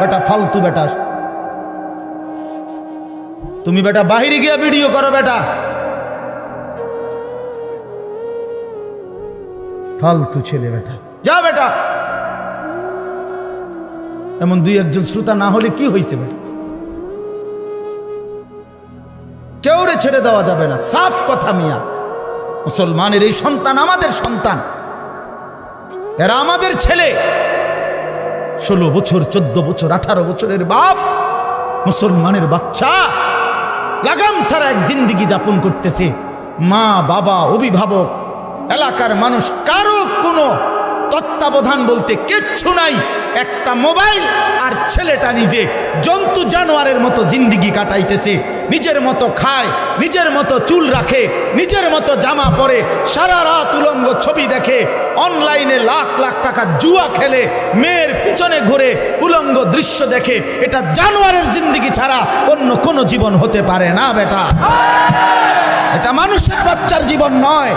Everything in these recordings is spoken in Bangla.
বেটা, ফালতু বেটা। তুমি বেটা, বাহিরে গিয়া ভিডিও করো বেটা। ফালতু ছেলে বেটা। যা বেটা। এমন দুই একজন শ্রোতা না হলে কি হয়েছে বেটা? কেউ রে ছেড়ে দেওয়া যাবে না। সাফ কথা মিয়া। মুসলমানের এই সন্তান আমাদের সন্তান। এরা আমাদের ছেলে। ষোলো বছর, চোদ্দ বছর, আঠারো বছরের বাপ, মুসলমানের বাচ্চা, লাগাম ছাড়া এক জিন্দিগি যাপন করতেছে। মা, বাবা, অভিভাবক, এলাকার মানুষ, কারও কোনো তত্ত্বাবধান বলতে কিচ্ছু নাই। একটা মোবাইল আর ছেলেটা নিজে জন্তু জানোয়ারের মতো জিন্দিগি কাটাইতেছে। নিজের মতো খায়, নিজের মতো চুল রাখে, নিজের মতো জামা পরে, সারা রাত উলঙ্গ ছবি দেখে, অনলাইনে লাখ লাখ টাকা জুয়া খেলে, মেয়ের পিছনে ঘুরে উলঙ্গ দৃশ্য দেখে, এটা জানোয়ারের জিন্দিগি ছাড়া অন্য কোনো জীবন হতে পারে না, বেটা। এটা মানুষের বাচ্চার জীবন নয়,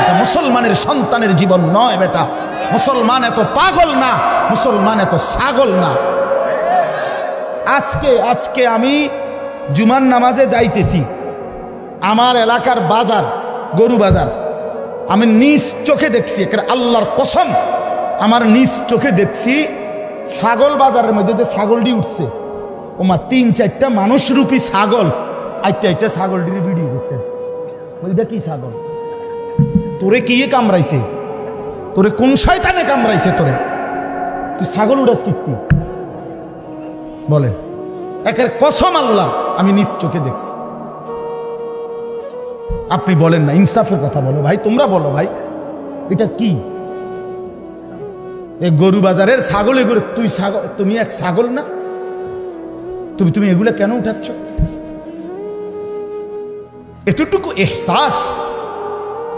এটা মুসলমানের সন্তানের জীবন নয়, বেটা। মুসলমান এত পাগল না, মুসলমান এত ছাগল না। আজকে আজকে আমি জুমার নামাজে যাইতেছি। আমার এলাকার বাজার, গরু বাজার। আমি নিজ চোখে দেখছি আল্লাহর কসম, আমার নিজ চোখে দেখছি ছাগল বাজারের মধ্যে যে ছাগলটি উঠছে। ওমা, তিন চারটা মানুষরূপী ছাগল। আইটা আইটা ছাগলটির ভিডিও করতেছে। ওইটা কি ছাগল? তোরে কি কামড়াইছে? তোরে কোন শয়তানে কামড়াইছে তোরে? তুই ছাগল উড়াস কীর্তি বলে, একের কসম আল্লাহ আমি নিজ চোখে দেখছি। আপনি বলেন না, ইনসাফের কথা বলো ভাই, তোমরা বলো ভাই, এটা কি? এ গরু বাজারের ছাগল এগুলো, তুই ছাগল, তুমি এক ছাগল না? তুমি তুমি এগুলো কেন উঠাচ্ছ? এতটুকু এহসাস,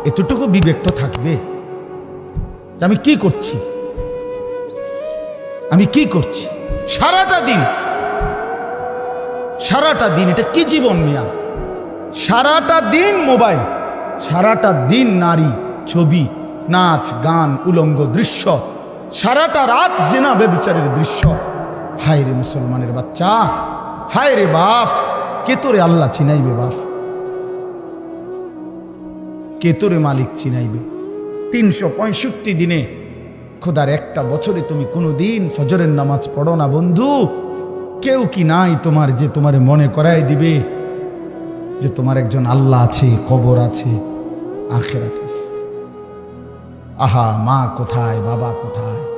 এতটুকু বিবেক তো থাকবে। আমি কি করছি? আমি কি করছি? সারাটা দিন। সারাটা দিন, এটা কি জীবন মিয়া? সারাটা দিন মোবাইল, সারাটা দিন নারী, ছবি, নাচ, গান, উলঙ্গ দৃশ্য, সারাটা রাত জেনা বেবিচারের দৃশ্য। হায় রে মুসলমানের বাচ্চা, হায় রে বাপ, কে তোরে আল্লাহ চিনাইবে বাপ? কে তোরে মালিক চিনাইবে? তিনশো পঁয়ষট্টি দিনে। খোদার একটা বছরে তুমি কোনো দিন ফজরের নামাজ পড়ো না, বন্ধু। কেউ কি নাই তোমার যে তোমার মনে করাই দিবে? যে তোমার একজন আল্লাহ আছে, কবর আছে, আখেরাত আছে। আহা, মা কোথায়, বাবা কোথায়?